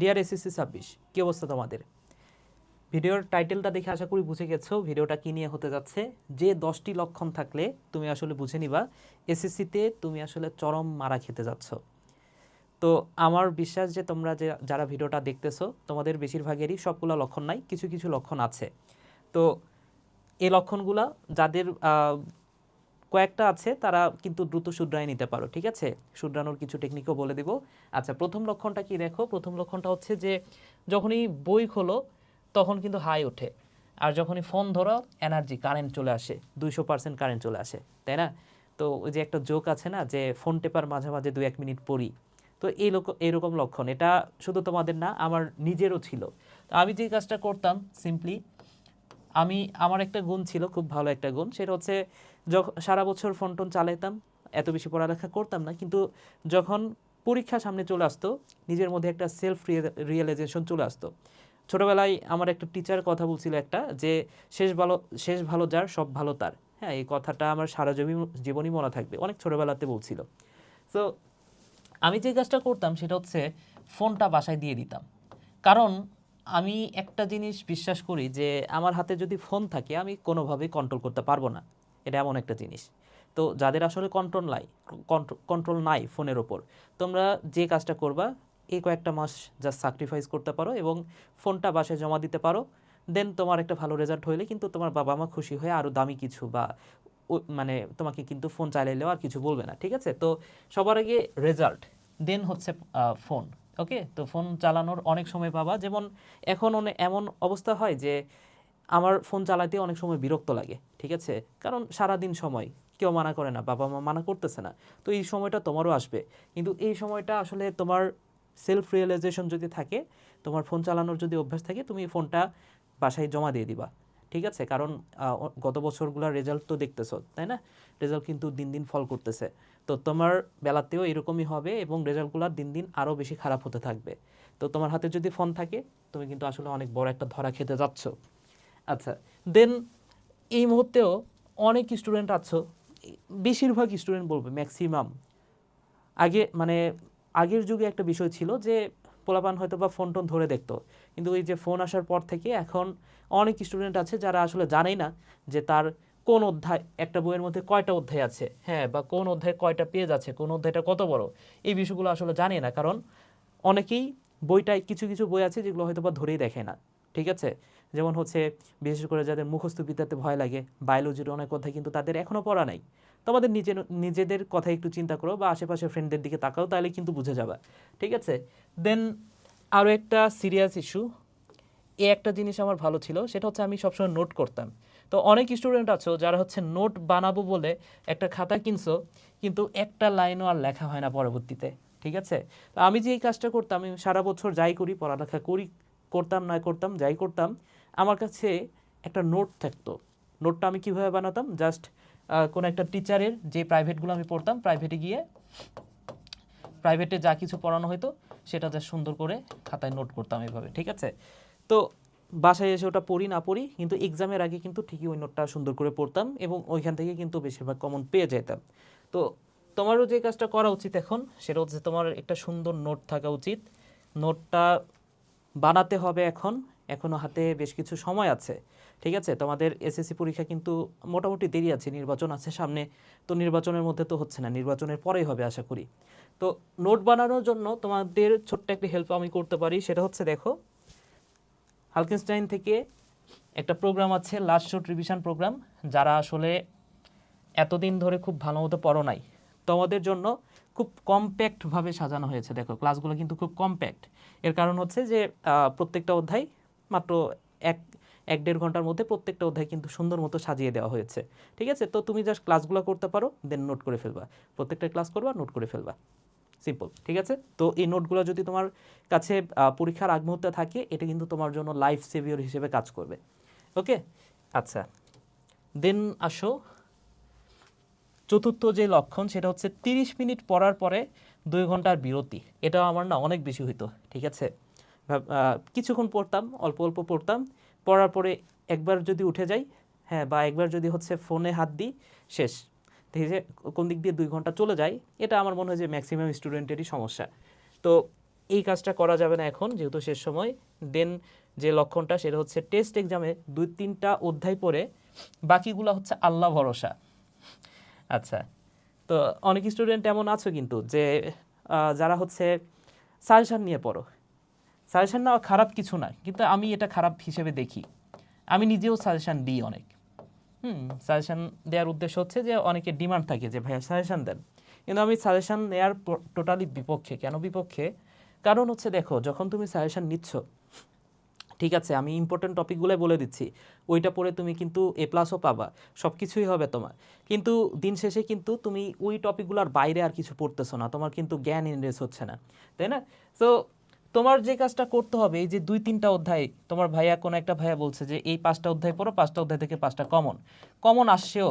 DR SSC ছাব্বিশ, কী অবস্থা তোমাদের? ভিডিওর টাইটেলটা দেখে আশা করি বুঝে গেছো, ভিডিওটা কী নিয়ে হতে যাচ্ছে? যে দশটি লক্ষণ থাকলে তুমি আসলে বুঝে নিবা এসএসসিতে তুমি আসলে চরম মারা খেতে যাচ্ছ। তো আমার বিশ্বাস যে তোমরা যে যারা ভিডিওটা দেখতেছো, তোমাদের বেশিরভাগেরই সবগুলো লক্ষণ নাই, কিছু কিছু লক্ষণ আছে। তো এই লক্ষণগুলা যাদের কয়েকটা আছে, তারা কিন্তু দ্রুত শুধরাই নিতে পারো, ঠিক আছে? শুধরানোর কিছু টেকনিকও বলে দিব। আচ্ছা প্রথম লক্ষণটা কি দেখো? প্রথম লক্ষণটা হচ্ছে যে, যখনই বই খোলো, তখন কিন্তু হাই ওঠে। আর যখনই ফোন ধরো এনার্জি কারেন্ট চলে আসে, দুইশো পার্সেন্ট কারেন্ট চলে আসে, তাই না? তো ওই যে একটা জোক আছে না, যে ফোন টেপার মাঝে মাঝে দু এক মিনিট পড়ি। তো এই লোক, এরকম লক্ষণ। এটা শুধু তোমাদের না, আমার নিজেরও ছিল। তো আমি যে কাজটা করতাম সিম্পলি আমি, আমার একটা গুণ ছিল, খুব ভালো একটা গুণ, সেটা হচ্ছে যখন সারা বছর ফোন টোন চালাইতাম, এত বেশি পড়ালেখা করতাম না, কিন্তু যখন পরীক্ষা সামনে চলে আসতো, নিজের মধ্যে একটা সেলফ রিয়েলাইজেশন চলে আসতো। ছোটোবেলায় আমার একটা টিচার কথা বলছিল একটা, যে শেষ ভালো শেষ ভালো যার, সব ভালো তার। হ্যাঁ এই কথাটা আমার সারা জমি, জীবনই মনে থাকবে, অনেক ছোটোবেলাতে বলছিল। তো আমি যে কাজটা করতাম, সেটা হচ্ছে ফোনটা বাসায় দিয়ে দিতাম। কারণ আমি একটা জিনিস বিশ্বাস করি যে আমার হাতে যদি ফোন থাকে, আমি কোনোভাবেই কন্ট্রোল করতে পারব না। এটা এমন একটা জিনিস। তো যাদের আসলে কন্ট্রোল নাই কন্ট্রোল নাই ফোনের ওপর, তোমরা যে কাজটা করবা, এই কয়েকটা মাস জাস্ট স্যাক্রিফাইস করতে পারো এবং ফোনটা বাসায় জমা দিতে পারো। দেন তোমার একটা ভালো রেজাল্ট হইলে কিন্তু তোমার বাবা মা খুশি হয়ে আরও দামি কিছু বা মানে তোমাকে কিন্তু ফোন চালাইলেও আর কিছু বলবে না, ঠিক আছে? তো সবার আগে রেজাল্ট দেন হচ্ছে ফোন ওকে, তো ফোন চালানোর অনেক সময় পাবা। যেমন এখন অনে- এমন অবস্থা হয় যে আমার ফোন চালাতে অনেক সময় বিরক্ত লাগে, ঠিক আছে? কারণ সারাদিন সময়, কেউ মানা করে না, বাবা মা মানা করতেছে না। তো এই সময়টা তোমারও আসবে। কিন্তু এই সময়টা আসলে তোমার সেলফ রিয়েলাইজেশন যদি থাকে, তোমার ফোন চালানোর যদি অভ্যাস থাকে, তুমি ফোনটা বাসায় জমা দিয়ে দিবা, ঠিক আছে? কারণ গত বছরগুলোর রেজাল্ট তো দেখতেছো, তাই না? রেজাল্ট কিন্তু দিন দিন ফল করতেছে। তো তোমার বেলাতেও এরকমই হবে এবং রেজাল্টগুলো দিন দিন আরও বেশি খারাপ হতে থাকবে। তো তোমার হাতে যদি ফোন থাকে, তুমি কিন্তু আসলে অনেক বড় একটা ধরা খেতে যাচ্ছ। আচ্ছা দেন এই মুহূর্তেও অনেক স্টুডেন্ট আছো, বেশিরভাগ স্টুডেন্ট বলবে ম্যাক্সিমাম আগে মানে আগের যুগে একটা বিষয় ছিল যে পোলাপান হয়তো বা ফোন টোন ধরে দেখতো, কিন্তু ওই যে ফোন আসার পর থেকে এখন অনেক স্টুডেন্ট আছে যারা আসলে জানেই না যে তার কোন অধ্যায়, একটা বইয়ের মধ্যে কয়টা অধ্যায় আছে? হ্যাঁ বা কোন অধ্যায়ে কয়টা পেজ আছে? কোন অধ্যায়টা কত বড়? এই বিষয়গুলো আসলে জানে না, কারণ অনেকেই বইটায় কিছু কিছু বই আছে যেগুলো হয়তো বা ধরেই দেখে না, ঠিক আছে? যেমন হচ্ছে, বিশেষ করে যাদের মুখস্থ বিদ্যাতে ভয় লাগে বায়োলজির অনেক অধ্যায় কিন্তু তাদের এখনও পড়া নাই। তোমাদের নিজের নিজেদের কথা একটু চিন্তা করো, বা আশেপাশে ফ্রেন্ডদের দিকে তাকাও, তাহলে কিন্তু বুঝে যাবে, ঠিক আছে? দেন আরও একটা সিরিয়াস ইস্যু এ একটা জিনিস আমার ভালো ছিল, সেটা হচ্ছে আমি সবসময় নোট করতাম। তো অনেক স্টুডেন্ট আছো যারা হচ্ছে নোট বানাবো বলে একটা খাতা কিনছো, কিন্তু একটা লাইনও আর লেখা হয় না পরবর্তীতে, ঠিক আছে? তো আমি যে এই কাজটা করতাম, আমি সারা বছর যাই করি, পড়ালেখা করি, করতাম না করতাম, যাই করতাম, আমার কাছে একটা নোট থাকতো। নোটটা আমি কীভাবে বানাতাম? জাস্ট কোনো একটা টিচারের যে প্রাইভেটগুলো আমি পড়তাম প্রাইভেটে গিয়ে প্রাইভেটে যা কিছু পড়ানো হতো সেটা যা সুন্দর করে খাতায় নোট করতাম এভাবে, ঠিক আছে? তো বাসায় এসে ওটা পড়ি, না পড়ি, কিন্তু এক্সামের আগে কিন্তু ঠিকই ওই নোটটা সুন্দর করে পড়তাম এবং ওইখান থেকে কিন্তু বেশিরভাগ কমন পেয়ে যেতাম। তো তোমারও যে কাজটা করা উচিত এখন, সেটা হচ্ছে তোমার একটা সুন্দর নোট থাকা উচিত। নোটটা বানাতে হবে এখন এখনও হাতে বেশ কিছু সময় আছে, ঠিক আছে? তোমাদের এসএসসি পরীক্ষা কিন্তু মোটামুটি দেরি আছে, নির্বাচন আছে সামনে, তো নির্বাচনের মধ্যে তো হচ্ছে না, নির্বাচনের পরেই হবে আশা করি। তো নোট বানানোর জন্য তোমাদের ছোট্ট একটা হেল্প আমি করতে পারি, সেটা হচ্ছে দেখো হালকেনস্টাইন থেকে একটা প্রোগ্রাম আছে লাস্ট শট রিভিশন প্রোগ্রাম, যারা আসলে এতদিন ধরে খুব ভালো মতো পড়ো নাই। তোমাদের জন্য খুব কম্প্যাক্টভাবে সাজানো হয়েছে, দেখো, ক্লাসগুলো কিন্তু খুব কম্প্যাক্ট এর কারণ হচ্ছে যে প্রত্যেকটা অধ্যায় মাত্র এক এক দেড় ঘণ্টার মধ্যে প্রত্যেকটা অধ্যায় কিন্তু সুন্দর মতো সাজিয়ে দেওয়া হয়েছে। ঠিক আছে? তো তুমি জাস্ট ক্লাসগুলো করতে পারো দেন নোট করে ফেলবা। প্রত্যেকটা ক্লাস করবা নোট করে ফেলবা। সিম্পল ঠিক আছে? তো এই নোটগুলো যদি তোমার কাছে পরীক্ষার আগ মুহূর্তে থাকে, এটা কিন্তু তোমার জন্য লাইফ সেভিয়র হিসেবে কাজ করবে। ওকে আচ্ছা। দেন আসো। চতুর্থ যে লক্ষণ, সেটা হচ্ছে তিরিশ মিনিট পড়ার পরে দুই ঘণ্টার বিরতি। এটা আমার না অনেক বেশি হইতো, ঠিক আছে? কিছুক্ষণ পড়তাম, অল্প অল্প পড়তাম। পড়ার পরে একবার যদি উঠে যাই হ্যাঁ বা একবার যদি হচ্ছে ফোনে হাত দিই, শেষ। আছে কোন দিক দিয়ে দুই ঘণ্টা চলে যায়, এটা আমার মনে হয় যে ম্যাক্সিমাম স্টুডেন্টেরই সমস্যা। তো এই কাজটা করা যাবে না এখন, যেহেতু শেষ সময়। দেন যে লক্ষণটা, সেটা হচ্ছে টেস্ট এক্সামে দুই তিনটা অধ্যায় পড়ে, বাকিগুলো হচ্ছে আল্লাহ ভরসা। আচ্ছা তো অনেক স্টুডেন্ট এমন আছে কিন্তু যে যারা হচ্ছে সাজেশান নিয়ে পড়ো। সাজেশান নেওয়া খারাপ কিছু না, কিন্তু আমি এটা খারাপ হিসেবে দেখি। আমি নিজেও সাজেশন দিই অনেক। হুম সাজেশন দেওয়ার উদ্দেশ্য হচ্ছে যে অনেকে ডিমান্ড থাকে যে, ভাইয়া সাজেশন দেন। কিন্তু আমি সাজেশন নেওয়ার টোটালি বিপক্ষে, কেন বিপক্ষে? কারণ হচ্ছে দেখো, যখন তুমি সাজেশন নিচ্ছ, ঠিক আছে, আমি ইম্পর্টেন্ট টপিকগুলোই বলে দিচ্ছি, ওইটা পড়ে তুমি কিন্তু এ প্লাসও পাবা সব কিছুই হবে তোমার। কিন্তু দিন শেষে কিন্তু তুমি ওই টপিকগুলোর বাইরে আর কিছু পড়তেছো না, তোমার কিন্তু জ্ঞান ইনরেস হচ্ছে না, তাই না? তো তোমার যে কাজটা করতে হবে, এই যে দুই, তিনটা অধ্যায়, তোমার ভাইয়া কোনো একটা ভাইয়া বলছে যে এই পাঁচটা অধ্যায় পড়ো, পাঁচটা অধ্যায় থেকে পাঁচটা কমন কমন আসছেও,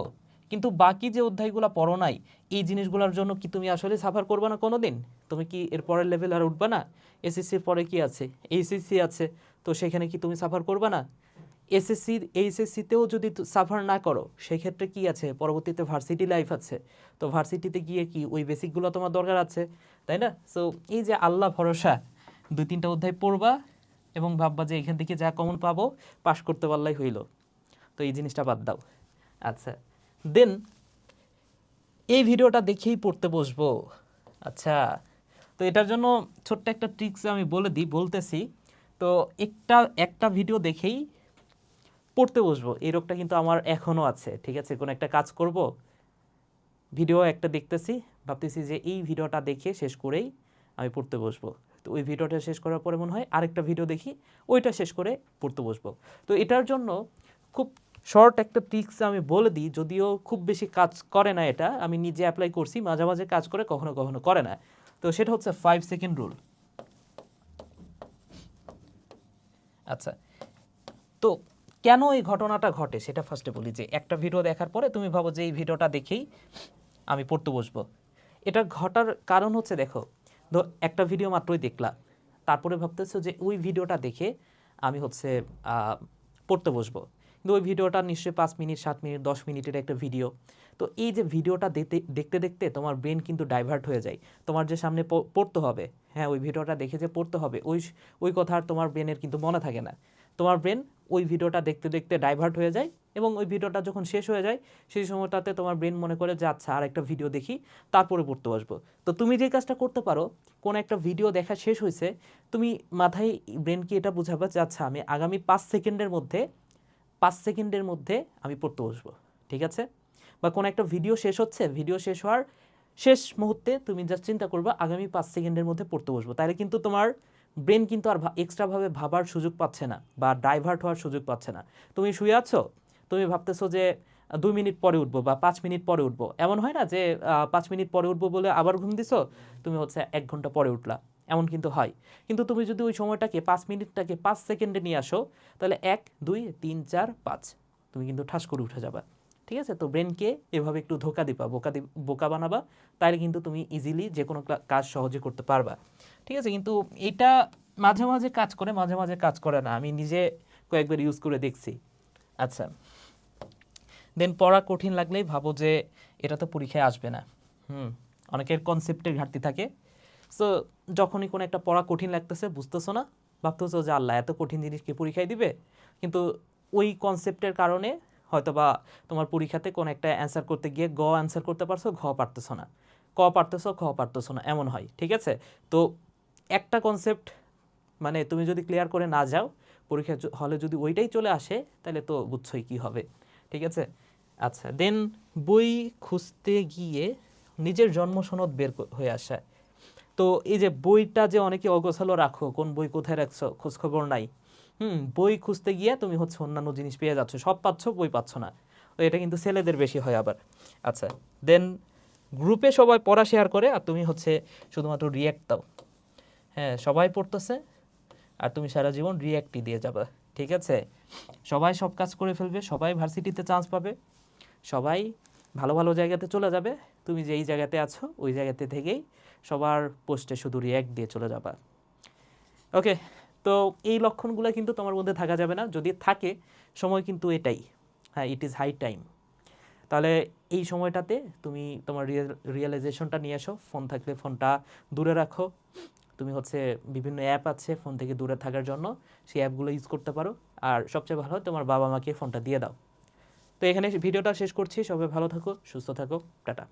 কিন্তু বাকি যে অধ্যায়গুলো পড়ো নাই, এই জিনিসগুলোর জন্য কি তুমি আসলে সাফার করবে না কোনো দিন তুমি কি এর পরের লেভেল আর উঠবে না? এসএসসির পরে কি আছে? এইচএসসি আছে, তো সেখানে কি তুমি সাফার করবে না? এসএসসি এইচএসসিতেও যদি সাফার না করো, সেক্ষেত্রে কি আছে? পরবর্তীতে ভার্সিটি লাইফ আছে। তো ভার্সিটিতে গিয়ে কি ওই বেসিকগুলো তোমার দরকার আছে, তাই না? সো এই যে আল্লাহ ভরসা দুই তিনটা অধ্যায় পড়বা এবং ভাববা যে এখান থেকে যা কমন পাবো পাশ করতে পারলেই হইল। তো এই জিনিসটা বাদ দাও। আচ্ছা দেন এই ভিডিওটা দেখেই পড়তে বসবো। আচ্ছা তো এটার জন্য ছোট্ট একটা ট্রিক্স আমি বলে দিই, বলতেছি। তো একটা একটা ভিডিও দেখেই পড়তে বসবো। এই রোগটা কিন্তু আমার এখনও আছে, ঠিক আছে? কোনো একটা কাজ করব ভিডিও একটা দেখতেছি, ভাবতেছি যে এই ভিডিওটা দেখে শেষ করেই আমি পড়তে বসবো। তো ওই ভিডিওটা শেষ করার পরে মনে হয় আরেকটা ভিডিও দেখি, ওইটা শেষ করে পড়তে বসবো। তো এটার জন্য খুব শর্ট একটা ট্রিক্স আমি বলে দিই, যদিও খুব বেশি কাজ করে না এটা, আমি নিজে অ্যাপ্লাই করছি, মাঝে মাঝে কাজ করে কখনো কখনো করে না। তো সেটা হচ্ছে ফাইভ সেকেন্ড রুল আচ্ছা তো কেন এই ঘটনাটা ঘটে? সেটা ফার্স্টে বলি যে, একটা ভিডিও দেখার পরে তুমি ভাবো যে এই ভিডিওটা দেখেই আমি পড়তে বসবো। এটা ঘটার কারণ হচ্ছে, দেখো একটা ভিডিও মাত্রই দেখলাম তারপরে ভাবতেছো যে ওই ভিডিওটা দেখে আমি হচ্ছে পড়তে বসবো। কিন্তু ওই ভিডিওটা নিশ্চয়ই পাঁচ মিনিট, সাত মিনিট, দশ মিনিটের একটা ভিডিও তো এই যে ভিডিওটা দেখতে দেখতে দেখতে তোমার ব্রেন কিন্তু ডাইভার্ট হয়ে যায়। তোমার যে সামনে পড়তে হবে হ্যাঁ ওই ভিডিওটা দেখে যে পড়তে হবে, ওই ওই কথা আর তোমার ব্রেনের কিন্তু মনে থাকে না। তোমার ব্রেন ওই ভিডিওটা দেখতে দেখতে ডাইভার্ট হয়ে যায়। এবং ওই ভিডিওটা যখন শেষ হয়ে যায়, সেই সময়টাতে তোমার ব্রেন মনে করে যে আচ্ছা আর একটা ভিডিও দেখি, তারপরে পড়তে বসবো। তো তুমি যে কাজটা করতে পারো, কোন একটা ভিডিও দেখা শেষ হয়েছে তুমি মাথায় ব্রেনকে এটা বোঝাবে যে আচ্ছা আমি আগামী পাঁচ সেকেন্ডের মধ্যে, পাঁচ সেকেন্ডের মধ্যে আমি পড়তে বসবো। ঠিক আছে? বা কোনো একটা ভিডিও শেষ হচ্ছে ভিডিও শেষ হওয়ার শেষ মুহূর্তে তুমি জাস্ট চিন্তা করবে, আগামী পাঁচ সেকেন্ডের মধ্যে পড়তে বসবো। তাহলে কিন্তু তোমার ব্রেন কিন্তু আর এক্সট্রাভাবে ভাবার সুযোগ পাচ্ছে না বা ডাইভার্ট হওয়ার সুযোগ পাচ্ছে না। তুমি শুয়ে আছো তুমি ভাবতেছো যে দুই মিনিট পরে উঠবো বা পাঁচ মিনিট পরে উঠবো। এমন হয় না যে পাঁচ মিনিট পরে উঠবো বলে আবার ঘুম দিছো? তুমি হচ্ছে এক ঘণ্টা পরে উঠলা। এমন কিন্তু হয়। কিন্তু তুমি যদি ওই সময়টাকে, পাঁচ মিনিটটাকে পাঁচ সেকেন্ডে নিয়ে আসো, তাহলে এক, দুই, তিন, চার, পাঁচ, তুমি কিন্তু ঠাস করে উঠে যাবা। ঠিক আছে? তো ব্রেনকে এভাবে একটু ধোকা দিবা, বোকা দি, বোকা বানাবা তাহলে কিন্তু তুমি ইজিলি যে কোনো কাজ সহজে করতে পারবা। ঠিক আছে? কিন্তু এটা মাঝে মাঝে কাজ করে, মাঝে মাঝে কাজ করে না। আমি নিজে কয়েকবার ইউজ করে দেখছি। আচ্ছা। দেন পড়া কঠিন লাগলেই ভাবো যে এটা তো পরীক্ষায় আসবে না। হুম, অনেকের কনসেপ্টের ঘাটতি থাকে। সো যখনই কোনো একটা পড়া কঠিন লাগতেছে, বুঝতেছো না? ভাবতেছো যে আল্লাহ, এত কঠিন জিনিস কি পরীক্ষায় দিবে? কিন্তু ওই কনসেপ্টের কারণে হয়তো বা তোমার পরীক্ষাতে কোনো একটা অ্যান্সার করতে গিয়ে গ অ্যান্সার করতে পারছ, ঘ পারতেছো না। ক পারতেছো খ পারতেছো না। এমন হয়, ঠিক আছে? তো একটা কনসেপ্ট মানে তুমি যদি ক্লিয়ার করে না যাও পরীক্ষা হলে যদি ওইটাই চলে আসে, তাহলে তো বুঝছোই কি হবে। ঠিক আছে? আচ্ছা দেন বই খুঁজতে গিয়ে নিজের জন্ম সনদ বের হয়ে আসা। তো এই যে বইটা যে অনেকে অগোছালো রাখো, কোন বই কোথায় রাখছো, খোঁজখবর নাই। হুম, বই খুঁজতে গিয়ে তুমি হচ্ছে অন্যান্য জিনিস পেয়ে যাচ্ছ, সব পাচ্ছ, বই পাচ্ছ না। তো এটা কিন্তু ছেলেদের বেশি হয় আবার। আচ্ছা দেন গ্রুপে সবাই পড়া শেয়ার করে আর তুমি হচ্ছে শুধুমাত্র রিয়্যাক্ট দাও। হ্যাঁ সবাই পড়তেছে। আর তুমি সারা জীবন রিয়্যাক্টই দিয়ে যাবে, ঠিক আছে? সবাই সব কাজ করে ফেলবে, সবাই ভার্সিটিতে চান্স পাবে, সবাই ভালো ভালো জায়গাতে চলে যাবে, তুমি যেই জায়গাতে আছো, ওই জায়গাতে থেকেই সবার পোস্টে শুধু রিয়্যাক্ট দিয়ে চলে যাবা। ওকে তো এই লক্ষণগুলো কিন্তু তোমার মধ্যে থাকা যাবে না, যদি থাকে, সময় কিন্তু এটাই হ্যাঁ ইট ইজ হাই টাইম তাহলে এই সময়টাতে তুমি তোমার রিয়েলাইজেশনটা নিয়ে এসো ফোন থাকলে ফোনটা দূরে রাখো তুমি হচ্ছে বিভিন্ন অ্যাপ আছে ফোন থেকে দূরে থাকার জন্য, সেই অ্যাপগুলো ইউজ করতে পারো। আর সবচেয়ে ভালো তোমার বাবা মাকে ফোনটা দিয়ে দাও। তো এখানে ভিডিওটা শেষ করছি। সবাই ভালো থাকো, সুস্থ থাকো। টাটা।